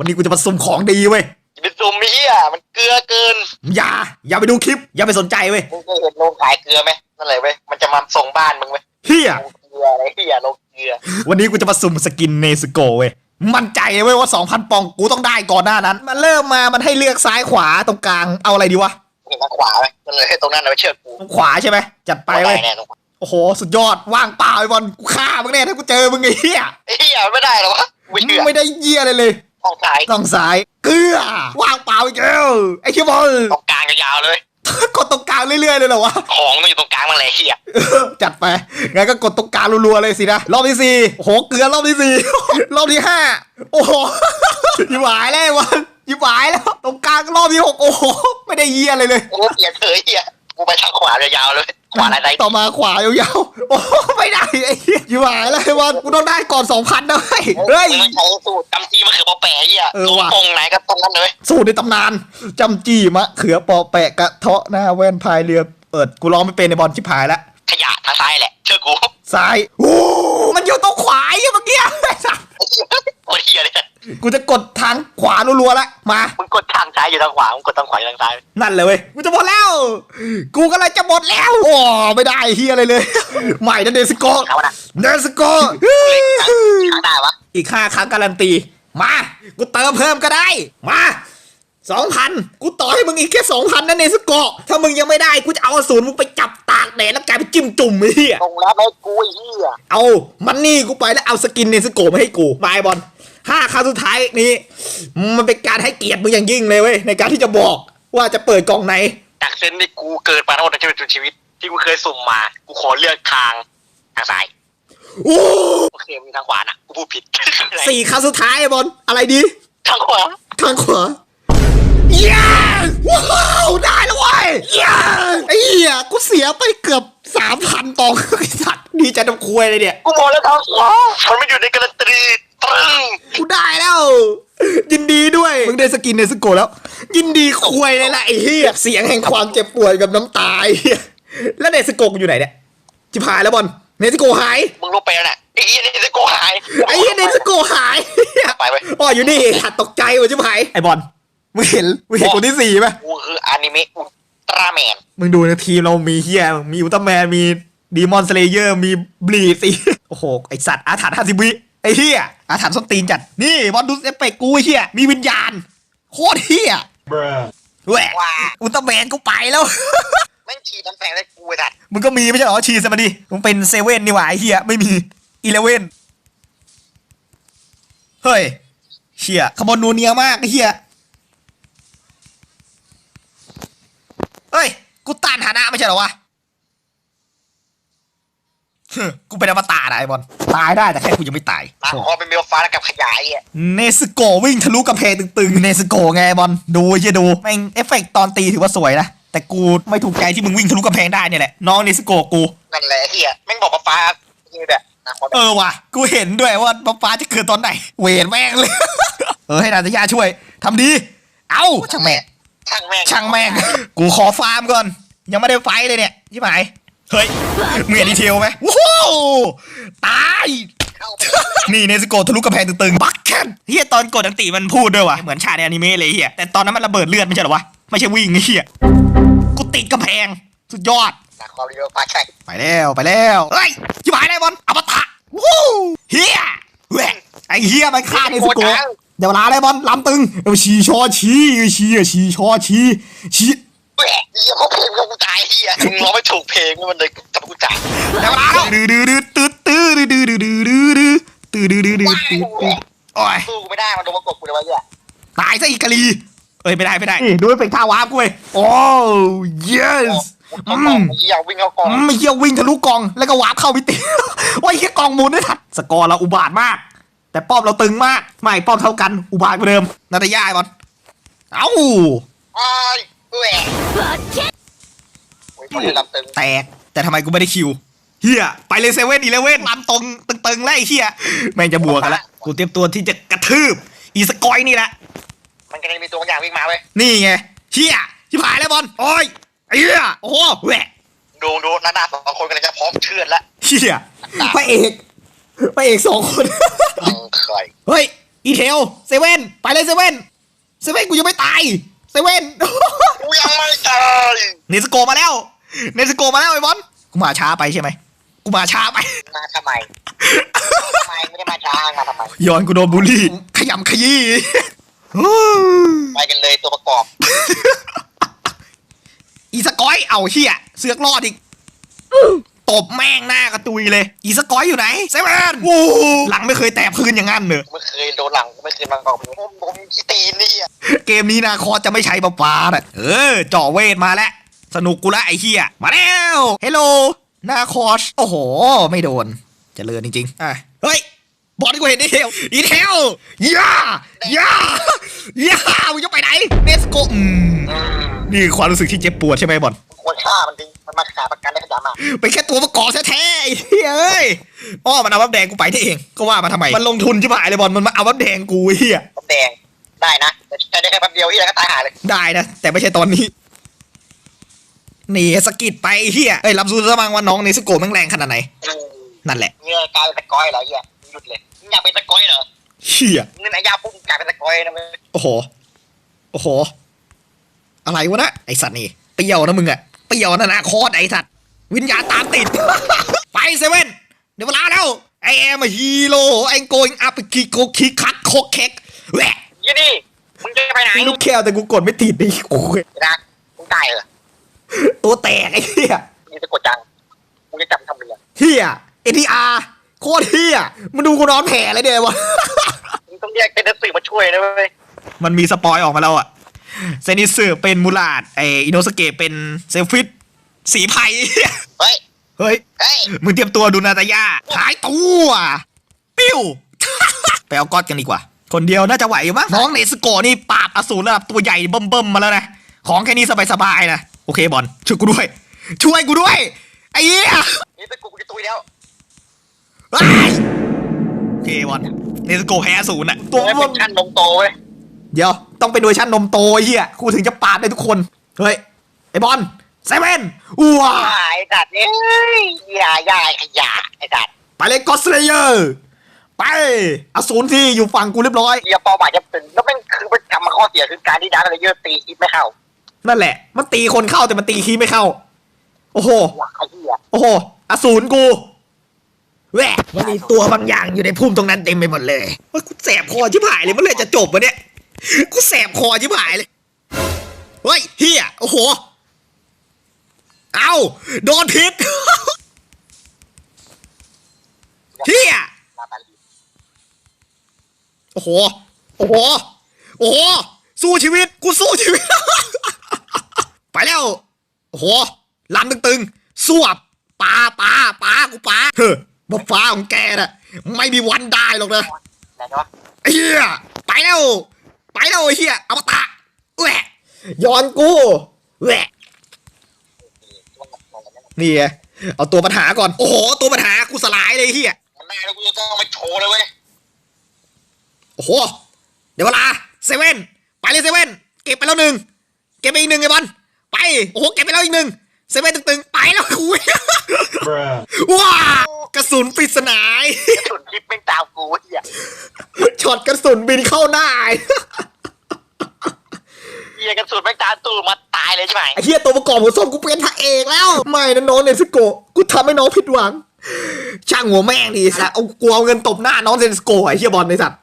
วันนี้กูจะมาสุ่มของดีเว้ยอย่าไปซุ่มไอ้เหี้ยมันเกลือเกิน อย่า อย่าไปดูคลิป อย่าไปสนใจเว้ยมึงเคยเห็นโรงขายเกลือไหมนั่นแหละเว้ยมันจะมาส่งบ้านมึงเว้ยเฮียโรงเกลืออะไรเหี้ยโรงเกลือ วันนี้กูจะมาสุ่มสกินเนสโกเว้ยมั่นใจเว้ยว่า 2,000 ปองกูต้องได้ก่อนหน้านั้น มันเริ่มมามันให้เลือกซ้ายขวาตรงกลางเอาอะไรดีวะเห็นทางขวาไหมนั่นเลยตรงนั้นนะไม่เชื่อกูตรงขวาใช่ไหมจัดไปเว้ยแน่ตรงขวาโอ้โหสุดยอดว่างเปล่าไอ้บอลกูฆ่ามึงแน่ถ้ากูเจอมึงไอ้เหี้ยไอ้เหี้ยไม่ได้หรอวะไม่เชื่อไม่ได้เยี่ยอะไรเลย ห้องซ้ายต้องซ้ายเกลือว่างเปล่าอีกแล้วไอ้เชี่ยบอลตรงกลางยาวๆเลย กดตรงกลางเรื่อยๆเลยเหรอวะ ของต้องอยู่ตรงกลางมันเลยเหี้ยจัดไป งั้นก็กดตรงกลางรัวๆเลยสินะ รอบที่สี่โอ้โหเกลือรอบที่สี่ รอบที่ห้า โอ้โหยิบหายแล้ววันยิบหายแล้ว ตรงกลางรอบที่หกโอ้โห ไม่ได้เยี่ยอะไรเลย กูเสียเฉยเหี้ยกูไปทางขวายาวๆเลย ขวาอะไรต่อมาขวายาวๆโอ้โหไม่ได้ไอ้เหี้ยยิบหายแล้วไอ้วันกูต้องได้ก่อนสองพันนะเว้ยเฮ้ยมึงใช้สูตรจำจีมันคือปอแปะเหี้ยเออว่ะ ตรงไหนก็ตรงนั้นเลยสูตรในตำนานจำจี้มะเขือปอแปะกระเทาะหน้าแว่นพายเรือเปิดกูร้องไม่เป็นในบอลชิบหายละขยะทางซ้ายแหละเชื่อกูซ้ายโอ้มันอยู่ตรงขวาไอ้เมื่อกี้ไอ้สัสไอ้เหี้ย โคตรเหี้ยเลยกูจะกดทางขวารัวๆละมา มึงกดทางซ้ายอยู่ทางขวา มึงกดทางขวาอยู่ทางซ้าย นั่นเลยเว้ย กูจะหมดแล้ว กูกำลังจะหมดแล้ว โอ้ไม่ได้เฮียอะไรเลย ใหม่นะเดสโกเขาวะนะเดสโกทางได้วะ อีกห้าครั้งการันตี มา กูเติมเพิ่มก็ได้ มาสองพันกูต่อให้มึงอีกแค่สองพันนะเนสโกถ้ามึงยังไม่ได้กูจะเอาอสูรมึงไปจับตากแดดแล้วกลายเป็นจิ้มจุ่มไอ้เหี้ยตรงแล้วไม่กูไอ้เหี้ยเอา มันนี่กูไปแล้วเอาสกินเนสโกมาให้กูบายบอล ห้าครั้งสุดท้ายนี้ มันเป็นการให้เกียรติมึงอย่างยิ่งเลยเว้ยในการที่จะบอกว่าจะเปิดกล่องไหนจากเส้นที่กูเกิดมาทั้งหมดในชีวิตชีวิต ที่กูเคยสุ่มมา กูขอเลือกทางทางซ้ายโอ้โอเคมึงทางขวานะกูพูดผิดสี่ครั้งสุดท้ายไอ้บอลอะไรดี ทางขวาทางขวาเย้ว้าวได้แล้วเว้ยเย้ไอ้เหี้ยกูเสียไปเกือบสามพันตองไอ้สัตว์ดีใจน้ำคุยเลยเนี่ยกูบอกแล้วทางขวามันไม่อยู่ในการันตี ตรึงกูได้แล้ว ยินดีด้วย มึงได้สกินในสโกแล้ว ยินดีคุยเลยละไอ้เหี้ยเสียงแห่งความเจ็บปวดกับน้ำตาไอ้เหี้ยแล้วเนสโกกูอยู่ไหนเนี่ยจิบหายแล้วบอลเนสโกหาย มึงลบไปแล้วน่ะไอ้เหี้ยนี่จะโกหายไอ้เหี้ยเนสโกหายไปเว้ยอ๋ออยู่นี่หัดตกใจว่ะจิบหายไอ้บอลมึงเห็นมึงเห็นคนที่สี่ไหมกูคืออนิเมะอุลตร้าแมนมึงดูในทีมเรามีเฮียมีอุลตร้าแมนมีดีมอนสเลเยอร์มีบลีดสิโอ้โหไอสัตว์อาถรรพ์ห้าสิบวิไอเฮีย อาถรรพ์ส้นตีนจัด นี่บอลดูเอฟเฟกต์กูไอ้เฮียมีวิญญาณ โคตรเฮียแหวะว้าอุลตร้าแมนกูไปแล้ว แม่งฉีดน้ำแข็งใส่กูไอ้สัตว์มึงก็มีไม่ใช่เหรอชีสมาดิมึงเป็นเซเว่นนี่หว่าไอเฮียไม่มีอีเลเว่นเฮ้ยเฮียขบวนนูเนียมากไอเฮียเฮ้ย กูต้านฐานะไม่ใช่เหรอวะฮึ กูเป็นอมตะนะไอ้บอลตายได้แต่แค่กูยังไม่ตายมาขอเป็นเบลฟ้าแล้วกับขยายอะเนสโกวิ่งทะลุกระเพงตึงๆเนสโกไงไอ้บอลดูเฮียดูแม่งเอฟเฟกต์ตอนตีถือว่าสวยนะแต่กูไม่ถูกใจที่มึงวิ่งทะลุกระเพงได้เนี่ยแหละน้องเนสโกกูนั่นแหละเฮียแม่งบอกว่าฟ้านี่แบบนะขอเออว่ะ กูเห็นด้วยว่าป๊าป๊าจะเกิดตอนไหน เวรแม่งเลย เออให้นาตยาช่วยทำดี เอ้าช่างแม่งช่างแม่งช่างแม่งกูขอฟาร์มก่อน ยังไม่ได้ไฟท์เลยเนี่ยยี่หมาย เฮ้ยมึงเห็นดีเทลไหมว้าวตายเข้านี่เนสโกะทะลุกระแพงตึงๆบักแคนเฮียตอนกดอันติมันพูดด้วยวะเหมือนฉากในอนิเมะเลยเฮียแต่ตอนนั้นมันระเบิดเลือดไม่ใช่เหรอวะไม่ใช่วิ่งไอ้เฮียกูติดกระแพงสุดยอดนะขอเบลฟ้าใช่ไปแล้วไปแล้วเฮ้ยชิบหายได้บอลอมตะวู้เฮียแหวะไอเฮียมันฆ่าเนสโกะเดี๋ยวลาได้บอลลำตึงเออชีชอชีชีชีชอชีชี แหวะเฮียเขาเพลงกับกูตายเฮียมึงร้องไม่ถูกเพลงมันเลยทำกูจ่ายเดี๋ยวลาดื้อดื้อดื้อตื้อตื้อดื้อดื้อดื้อดื้อดื้อตื้อดื้อดื้อดื้อตื้อตื้อโอ้ยสู้กูไม่ได้มันโดนมากดกูเลยวะเฮียตายซะอีกกะลีเอ้ยไม่ได้ไม่ได้ดูเอฟเฟกต์ท่าวาร์ปกูเว้ยโอ้ yes อืมเฮียวิ่งเข้ากองอืมเชี่ยวิ่งทะลุกองแล้วก็วาร์ปเข้ามิติโอ้ยแค่กองหมุนได้ทัดสกอร์เราอุบาทมาก แต่ป้อมเราตึงมาก ไม่ป้อมเท่ากันอุบาทกว่าเดิมนาตาย่าไอ้บอลเอ้า ไอ้ายแหวะโอ้ยคนลำตึงแตก แต่ทำไมกูไม่ได้คิวเฮียไปเลยเซเว่นอีเลเว่นลำตรงตึงๆแล้วไอ้เฮียแม่งจะบวกกันละกูเตรียมตัวที่จะกระทืบ อีสกอยนี่แหละ มันก็จะมีตัวบางอย่างวิ่งมาเว้ยนี่ไงเฮียชิบหายแล้วบอลโอ้ยไอ้เฮียโอ้โหแหวะดูดูหน้าหน้าสองคนกำลังจะพร้อมเชือดแล้วเฮียพระเอกพระเอกสองคนมึงเคยเฮ้ยอีเทลเซเว่นไปเลยเซเว่นเซเว่นกูยังไม่ตายเซเว่นกูยังไม่ตาย เนสโกมาแล้ว เนสโกมาแล้วไอ้บอลกูมาช้าไปใช่ไหมกูมาช้าไป มาทำไมทำไมไม่ได้มาช้ามาทำไมย้อนกูโดนบูลลี่ ขยำขยี้ไปกันเลยตัวประกอบ อีสกอยเอาเฮียเสือกรอดอีกตบแม่งหน้ากระตุยเลย อีสกอยอยู่ไหนเซเว่นโอ้โหหลังไม่เคยแตะพื้นอย่างนั้นเนอะกูไม่เคยโดนหลังกูไม่เคยมากอกผมผมขี้ตีนนี่อะเกมนี้นาคอสจะไม่ใช้ปลาปลาน่ะเออจ่อเวทมาแล้ว สนุกกูละไอ้เฮียมาแล้วเฮลโลนาคอสโอ้โห ไม่โดนเจริญจริงๆอะเฮ้ยบอลที่กูเห็นนี่เทลอีเทลย่าย่าย่ามึงจะไปไหนเนสโกอืมอืมนี่คือความรู้สึกที่เจ็บปวดใช่ไหมบอลควรฆ่ามันดิมันมาขายประกันได้ขยะมากเป็นแค่ตัวประกอบแท้ๆไอ้เหี้ยเอ้ยอ้อมันเอาวับแดงกูไปได้เอง ก็ว่ามาทำไม มันลงทุนใช่ไหมเลยบอลมันมาเอาวับแดงกูไอ้เหี้ยผมแดงได้นะแต่ใช้ได้แค่แป๊บเดียวที่แล้วก็ตายหายเลย ได้นะ แต่ไม่ใช่ตอนนี้ นี่สะกิดไปไอ้เหี้ยเอ้ยรับรู้ซะบ้างว่าน้องเนสโกะแม่งแรงขนาดไหนอืมนั่นแหละเงือกลายเป็นตะกอยเหรอเหี้ยหยุดเลยมึงอยากเป็นตะกอยเหรอเหี้ยเงินไอ้ยาปุ๊บกลายเป็นตะกอยนะมึงโอ้โหโอ้โห อะไรวะนะไอสัตว์นี่เปรี้ยวนะมึงอะเปรี้ยวนะนะโคตรไอสัตว์วิญญาณตามติด ไปเซเว่นเดี๋ยวเวลาแล้วไอแอมฮีโร่ไอโกงอัพคิโกคิคักโคกเค็กแหวะยี่นี่มึงจะไปไหนมีลูกแก้วแต่กูกดไม่ติดไอ้โอ้ยนะมึงตายเหรอ ตัวแตกไอ้เหี้ยนี่จะกดจังมึงจะจำทำเมียเหี้ยเอทีอาร์โคตรเหี้ยมาดูกูนอนแผลเลยเดี๋ยววะมึงต้องเรียกเป็นนักสืบมาช่วยนะเว้ยมันมีสปอยออกมาแล้วอะเซนิสึเป็นมูลาดไออินโนสเกะเป็นเซลฟิตสีไผ่เฮ้ยเฮ้ยเฮ้ยมึงเตรียมตัวดูนาตาย่าหายตัวปิ้วไปเอาก๊อตกันดีกว่า คนเดียวน่าจะไหวอยู่มั้งน้องเนสโกะนี่ปราบอสูรระดับตัวใหญ่เบิ่มๆมาแล้วนะของแค่นี้สบายๆนะโอเคบอลช่วยกูด้วย ช่วยกูด้วย ไอ้เหี้ยนี่ตะกูกูจะตุยแล้วว้ายโอเคบอลเนสโกะแพ้ศูนย์อะตัวไม่มัเป็นนชั้นนมโตเว้ยเดี๋ยว ต้องเป็นเวอร์ชันนมโตไอ้เหี้ยกูถึงจะปราบได้ทุกคน เฮ้ย ไอ้บอลเซเว่นว้าไอ้สัตว์เนี่ยอย่าอย่าไอ้ขยะไอ้สัตว์ไปเลยก็อสเลเยอร์ ไปอสูรที่อยู่ฝั่งกูเรียบร้อยเรียเป้าหมายจะเป็นแล้วเป็นคือเป็นทำมาข้อเสียคือการที่ดักอะไรเยอะตีคิดไม่เข้า นั่นแหละ มันตีคนเข้าแต่มันตีคีย์ไม่เข้า โอ้โหว้าไอ้เหี้ยโอ้โห อสูรกูแหวะมันมีตัวบางอย่างอยู่ในพุ่มตรงนั้นเต็มไปหมดเลยว่ากูแสบคอชิบหายเลยเมื่อไหรจะจบวะเนี่ย กูแสบคอชิบหายเลย เฮ้ยเฮียโอ้โห เอาโดนพิษ เฮียนาตาลีโอ้โห โอ้โห โอ้โห สู้ชีวิต กูสู้ชีวิต ไปแล้วโอ้โหลำตึงๆสวบปลาปลาปลากูปลาเฮ้ยบฟ้าของแกน่ะไม่มีวันได้หรอกนะไหนวะไอ้เฮียไปแล้ว ไปแล้วไอ้เฮียอมตะแหวะย้อนกูแหวะนี่ไงเอาตัวปัญหาก่อน โอ้โห ตัวปัญหากูสลายเลยไอ้เฮียมันได้แล้วกูจะต้องเอามาโชว์เลยเว้ย โอ้โห เดี๋ยวเวลาเซเว่นไปเลยเซเว่นเก็บไปแล้วหนึ่งเก็บไปอีกหนึ่งไอ้บอล ไป โอ้โหเก็บไปแล้วอีกหนึ่งเซเว่นตึงๆ ไปแล้วคุย ว้ากระสุนปริศนากระสุนคลิปแม่งตามกูเหี้ยช็อตกระสุนบินเข้าหน้าไอ้เหี้ยกระสุนแม่งตามตูมาตายเลยใช่ไหมไอ้เฮียตัวประกอบของส้มกูเป็นพระเอกแล้ว ไม่นะน้องเนสโกะกูทำให้น้องผิดหวัง ช่างหัวแม่งดิสัตว์เอากลัวเอาเงินตบหน้าน้องเนสโกะไอ้เฮียบอลไอ้สัตว์